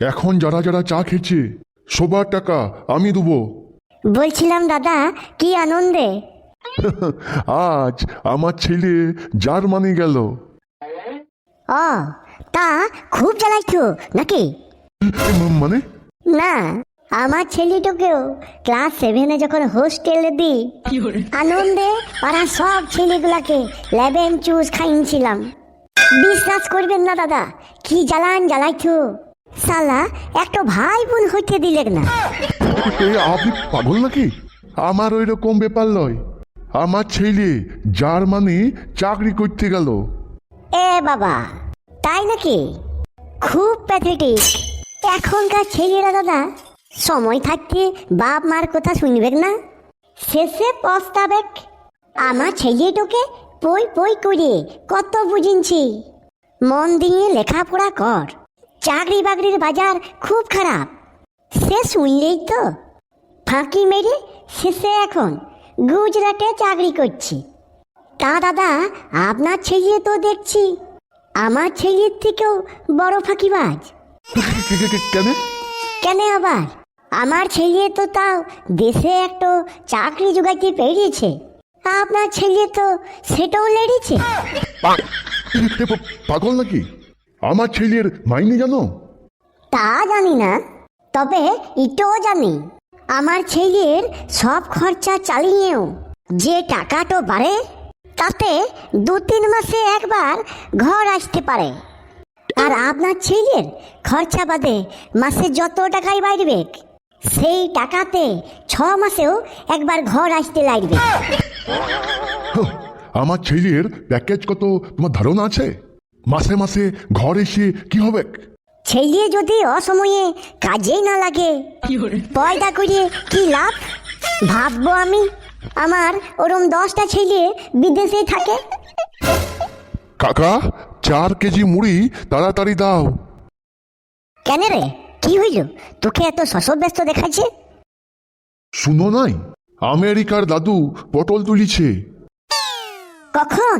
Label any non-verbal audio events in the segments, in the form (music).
এখন যারা যারা চা খেয়েছে সবার টাকা আমি দেবো। বলছিলাম দাদা কি আনন্দে? (laughs) আজ আমার ছেলে জার্মানি গেল। ও তা খুব জ্বালাইছো নাকি? মানে? না আমার ছেলেটাকেও ক্লাস সেভেনে যখন হোস্টেলে দিই আনন্দে পাড়ার সব ছেলেগুলাকে লেবেন চুজ খাইছিলাম বিশ্বাস করবেন না দাদা কি জ্বালান জ্বালাইছো? সালা একটা ভাই বোন হইতে দিলেন না। এ আপনি পাগল নাকি? আমার ওই রকম ব্যাপার লয় আমার ছেলে জার্মানি চাকরি করতে গেল। এ বাবা তাই নাকি? খুব প্যাথেটিক এখনকার ছেলেরা দাদা সময় থাকতে বাপ মার কথা শুনবেন না। শেষে পস্তাবেক। আমার ছেলেটাকে পই পই করে কত বুঝিনছি। মন দিয়ে লেখাপড়া কর। চাকরি বাকরির বাজার খুব খারাপ। সে শুনলেই তো। ফাঁকি মেরে শেষে এখন গুজরাটে চাকরি করছি। তা দাদা আপনার ছেলে তো দেখছি আমার ছেলের থেকেও বড় ফাঁকিবাজ। কেন? কেন আবার? আমার ছেলে তো তাও দেশে একটা চাকরি জোগাইতে পেরিয়েছে আপনার ছেলে তো সেটাও লেড়েছে। পাগল নাকি? আমার ছেলের মাইনে জানো? তা জানি না তবে এটাও জানি আমার ছেলের সব খরচা চালিয়েও যে টাকাটা বাড়ে তাতে দু তিন মাসে একবার ঘর আসতে পারে। আর আপনার ছেলের খরচা বাদে মাসে যত টাকাই বাড়বে সেই টাকাতে ছ মাসেও একবার ঘর আসতে লাগবে। আমার ছেলের প্যাকেজ কত তোমার ধারণা আছে? মাসে মাসে ঘর এসে কি হবে? ছেলে যদি অসময়ে কাজেই না লাগে পয়দা করে কি লাভ? ভাববো আমি আমার ওরম দশটা ছেলে বিদেশে থাকে। কাকা চার কেজি মুড়ি তাড়াতাড়ি দাও। কেন রে? কি হইল? তোকে এত শশব্যস্ত দেখাচ্ছে? শুনো নাই? আমেরিকার দাদু পটল তুলিছে। কখন?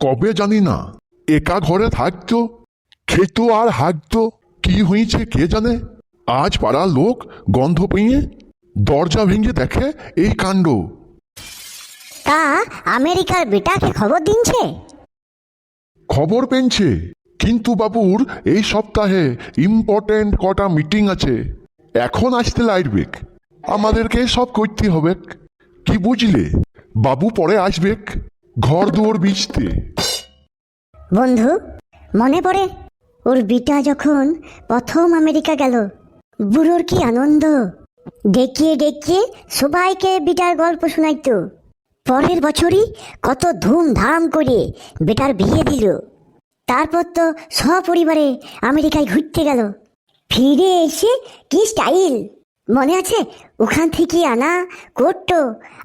কবে জানি না। একা ঘরে থাকতো খেত আর হাঁকতো কি হয়েছে কে জানে? আজ পাড়ার লোক গন্ধ পেয়ে দরজা ভেঙে দেখে এই কাণ্ড। তা আমেরিকার বেটাকে খবর দিনছে? খবর পেয়েছে। কিন্তু বাবুর এই সপ্তাহে ইম্পর্টেন্ট কটা মিটিং আছে। এখন আসতে লাগবে আমাদেরকে সব করতে হবে। কি বুঝলে? বাবু পরে আসবে। ঘর দুয়ার বিচতে বন্ধু, মনে পড়ে? ওর বিটা যখন প্রথম আমেরিকা গেল, বুড়োর কি আনন্দ? ডেকিয়ে ডেকিয়ে সবাইকে বিটার গল্প শোনাইতো। পরের বছরই কত ধুমধাম করে বেটার বিয়ে দিল। তারপর তো সপরিবারে আমেরিকায় ঘুরতে গেল। ফিরে এসে কি স্টাইল? মনে আছে? ওখান থেকে আনা কোট্টো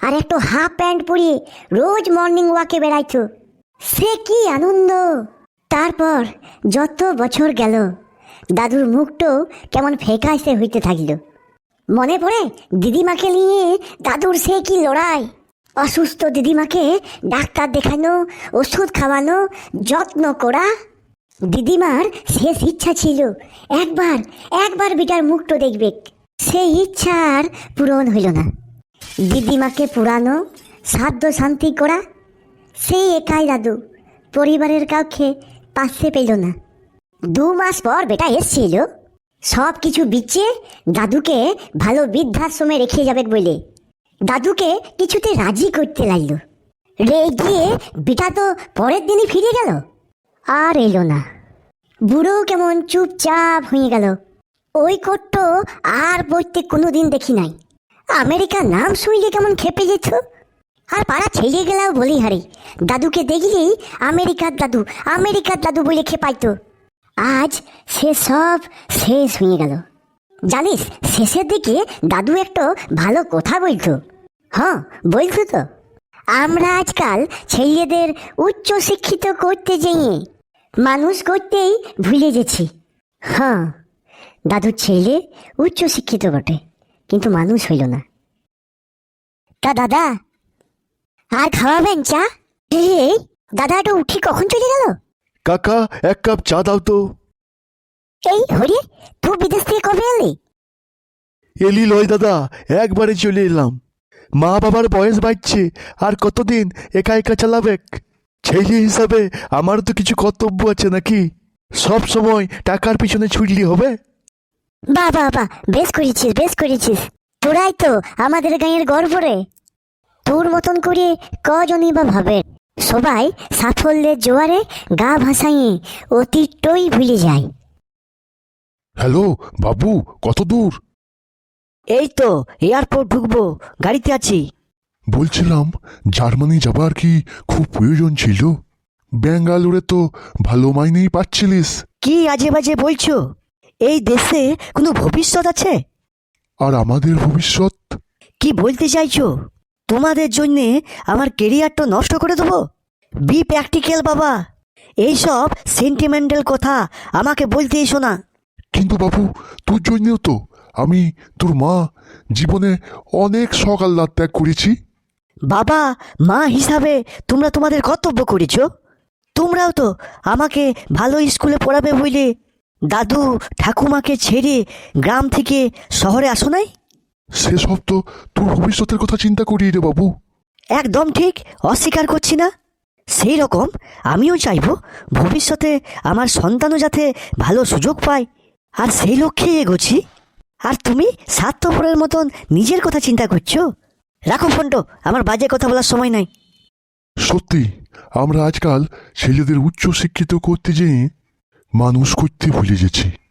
আর একটু হাফ প্যান্ট পরিয়ে রোজ মর্নিং ওয়াকে বেড়াইতো। সে কি আনন্দ! তারপর যত বছর গেল, দাদুর মুখটো কেমন ফেকাইসে হইতে থাকল। মনে পড়ে দিদিমাকে নিয়ে দাদুর সে কি লড়াই? অসুস্থ দিদিমাকে ডাক্তার দেখানো, ওষুধ খাওয়ানো, যত্ন করা। দিদিমার শেষ ইচ্ছা ছিল, একবার একবার বিটার মুখটো দেখবে সেই ইচ্ছা আর পূরণ হইল না। দিদিমাকে পুরানো, সাধ্য শান্তি করা, সেই একাই দাদু পরিবারের কাউকে পাশে পেল না। দু মাস পর বেটা এসছিল। সব কিছু বিচে দাদুকে ভালো বৃদ্ধাশ্রমে রেখে যাবে বলে দাদুকে কিছুতে রাজি করতে লাগল। রে গিয়ে বেটা তো পরের দিনই ফিরে গেল। আর এলো না। বুড়ো কেমন চুপচাপ হয়ে গেল। ওই কোট্ট আর পড়তে কোনোদিন দেখি নাই। আমেরিকার নাম শুনলে কেমন খেপে যেত। আর পাড়া ছেড়ে গেলেও বলি হারে। দাদুকে দেখলেই আমেরিকার দাদু আমেরিকার দাদু বলে খেপাইতো। আজ সে সব শেষ হয়ে গেল। জানিস, শেষের দিকে দাদু একটা ভালো কথা বলতো। হ্যাঁ বলতো তো। আমরা আজকাল ছেলেদের উচ্চ শিক্ষিত করতে যেয়ে মানুষ করতেই ভুলে গেছি। হ্যাঁ। দাদুর ছেলে উচ্চ শিক্ষিত বটে কিন্তু মানুষ হইল না। তা দাদা আর খাওয়াবেন চা? এই দাদা একটু উঠি কখন চলে গেল? কাকা এক কাপ চা দাও তো। এই হরি তুই বিদেশ থেকে কবে এলি? এলি লয় দাদা একবারে চলে এলাম। মা বাবার বয়স বাড়ছে আর কতদিন একা একা চালাবে? ছেলে হিসাবে আমার তো কিছু কর্তব্য আছে নাকি? সব সময় টাকার পিছনে ছুটলি হবে? বাহ বাহ বা বেশ করেছিস বেশ করেছিস। তোরাই তো আমাদের গাঁয়ের গর্ব রে তোর মতন করে কজনই বা ভাবে। সবাই সাফল্যের জোয়ারে গা ভাসাইয়ে অতীতই ভুলে যায়। হ্যালো বাবু কত দূর? এই তো এয়ারপোর্ট ঢুকবো গাড়িতে আছি। বলছিলাম জার্মানি যাবার কি খুব প্রয়োজন ছিল? ব্যাঙ্গালোরে তো ভালো মাইনেই পাচ্ছিলিস। কি আজে বাজে বলছো? এই দেশে কোনো ভবিষ্যৎ আছে? আর আমাদের ভবিষ্যৎ? কি বলতে চাইছো? তোমাদের জন্যে আমার কেরিয়ারটা নষ্ট করে দেবো? বি প্র্যাকটিক্যাল বাবা। এইসব সেন্টিমেন্টাল কথা আমাকে বলতে এসো না। কিন্তু বাবু তোর জন্যও তো আমি তোর মা জীবনে অনেক সকাল রাত ত্যাগ করেছি। বাবা মা হিসাবে তোমরা তোমাদের কর্তব্য করেছ। তোমরাও তো আমাকে ভালো স্কুলে পড়াবে বলে দাদু ঠাকুমাকে ছেড়ে গ্রাম থেকে শহরে আসো নাই? সেসব তো তোর ভবিষ্যতের কথা চিন্তা করি রে বাবু। একদম ঠিক অস্বীকার করছি না। সেই রকম আমিও চাইব ভবিষ্যতে আমার সন্তানও যাতে ভালো সুযোগ পায়। আর সেই লক্ষ্যেই এগোচ্ছি। আর তুমি স্বার্থপরের মতন নিজের কথা চিন্তা করছ? রাখো ফোনটো আমার বাজে কথা বলার সময় নাই। সত্যি আমরা আজকাল ছেলেদের উচ্চ শিক্ষিত করতে যেয়ে মানুষ করতে ভুলে গেছি।